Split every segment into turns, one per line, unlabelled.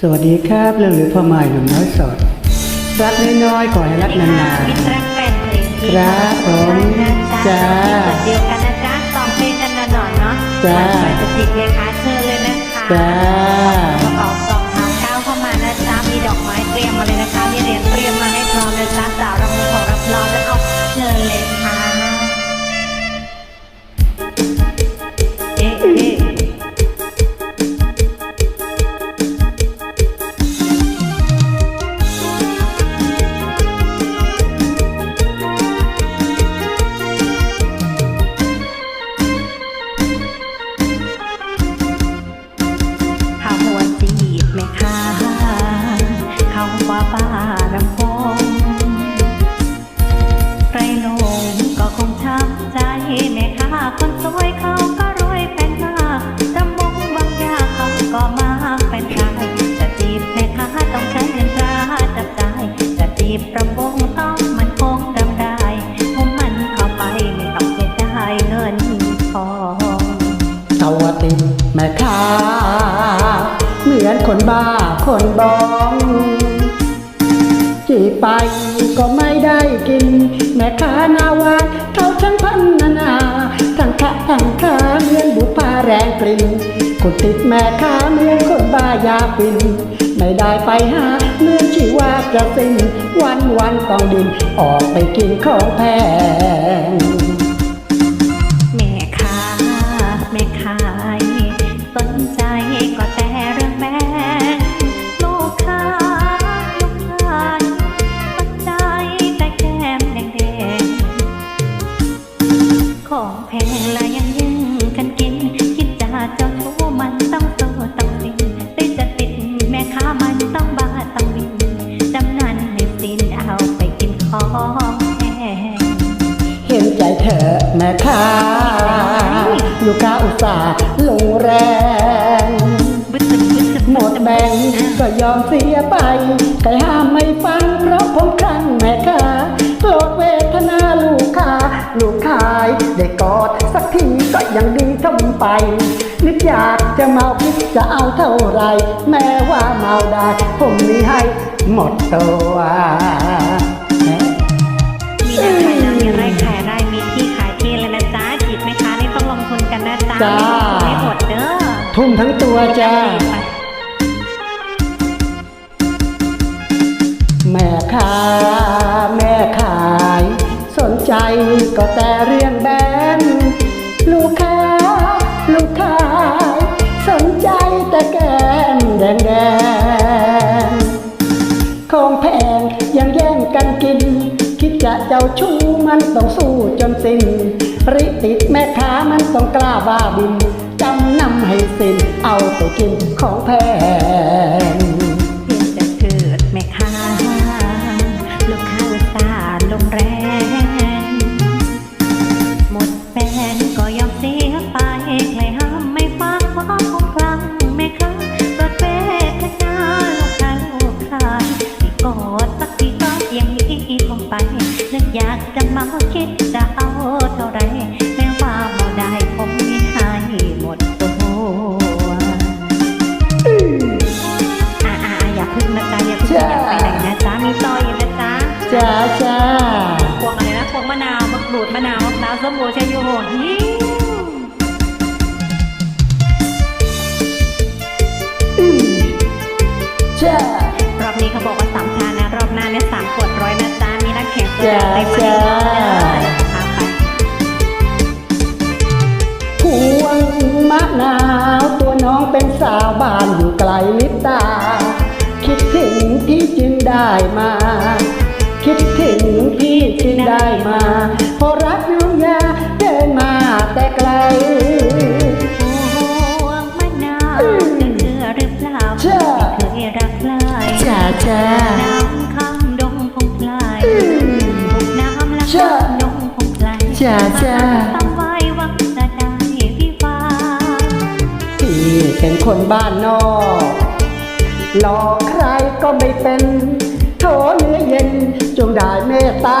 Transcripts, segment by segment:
สวัสดีครับเรื่องหรือพ่อใหม่หนุ่มน้อยสดรักน้อยๆขอให้รักนาน
มิตรรักแฟนเพลงที่
ครับผม
จ้า
จ้า
เดียวกันนะจ๊ะสองเพลงกันหน่อยๆเนาะ
จ้า
ใครจะติดเลยคะเชิญเลยนะคะ
ๆจ้า
เหมือนคนบ้าคนบอง
จีไปก็ไม่ได้กิน แม่ค้านาวานเขาช่างพันนานาทั้งขะทั้งขาเหมือนบุปผาแรงกลิ่นคนติดแม่ค้าเหมือนคนบ้ายาปิน ไม่ได้ไปหาเหมือนชีว่าจะสิ้นวันวันต้องดินออกไปกินของแพง
แม่ค้าลูกค้าอุตส่าห์
ลงแรง หมดแบงก็ยอมเสียไปใครห้ามไม่ฟังเพราะผมครั้งแม่ค้าโกรธเวทนาลูกค้า ลูกขายได้กอดสักทีก็ยังดีทำไป นึกอยากจะเมาคิดจะเอาเท่าไหรแม้ว่าเมาได้ผมมีให้หมดตัว
จ๊ะจ้าไม่ลงทุนไม่หมดเด้อ
ทุ่มทั้งตัวจ้า
ไป
แม่ค้าแม่ขาย สนใจก็แต่เรื่องแบงค์ลูกค้า ลูกค้า สนใจแต่แก้มแดงแดงๆของแพงยังแย่งกันกินคิด จะเจ้าชู้มันต้องสู้จนสิ้นริติดแม่ค้ามันต้องกล้าบ้าบินจำนำให้สิ้นเอาตัวกินของแพ
นะพวงมะนาวมะกรูดมะนาวมะพร้าวส้มโอชัยโยโหหิ้ว
จ้าร
อบนี้เขาบอกว่าสามชานะ รอบหน้าเนี่ยสามขวดร้อยนะจ๊ะมีนักแข่งตัว
จ้า
เต็มมา
จ้า
เลยพาไป
พวงมะนาวตัวน้องเป็นสาวบ้านอยู่ไกลลิบตา คิดถึงพี่จึงได้มาคิดถึงพี่จึง ได้มาเพราะรักน้องยาเดินมาแต่ไกล
พวงมะนาวจะเชื่อหรือเปล่า
เชื่อ
เคยรักลาย
จ้าจ้า
น้ำข้างดงพงพลายบุกน้ำละ
เชื่อ
ข้างดงพงพลาย
จ้าจ้า
ต้องไว้หวังจะได้พี่ฟ้า
พี่เป็นคนบ้านนอกหลอกใครก็ไม่เป็นโถเนื้อเย็นจงได้เมตตา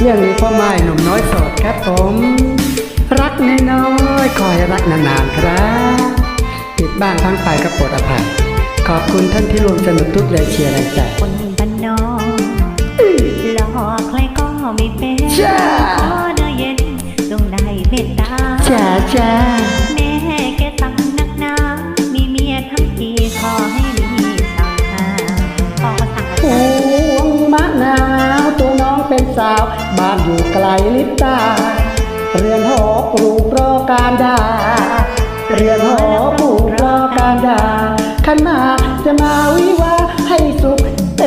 เรื่
อ
งนี้พ่อไม้หนุ่มน้อยโสดครับผม รักน้อยๆคอยรักนานๆครับผิดบ้างทั้งไปก็โปรดอภัยขอบคุณท่านที่ร่วมสนุกทุกเลยเชียร์แรงใจ
คนบ้านนอกหลอกใครก็ไม่เป็น
จ้า
ขอเนื้อเย็นจงได้เมตตา
จ้าจ้า ลลิบตา เรือนหอปลูกรอการดา เรือนหอปลูกรอการดาขันมาจะมาวิวาให้สุขเอ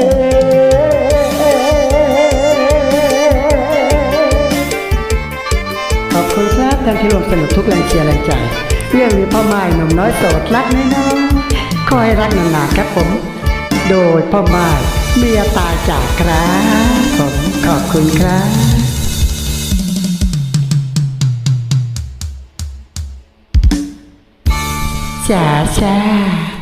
ขอบคุณครับท่านที่ร่วมสนุกทุกแรงเชียร์แรงใจ เรื่องนี้พ่อไม้หนุ่มน้อยโสดรักน้อยๆคอยรักนานๆครับผม โดยพ่อไม้เมียตายจากครับผมขอบคุณครับ จ๋าจ้า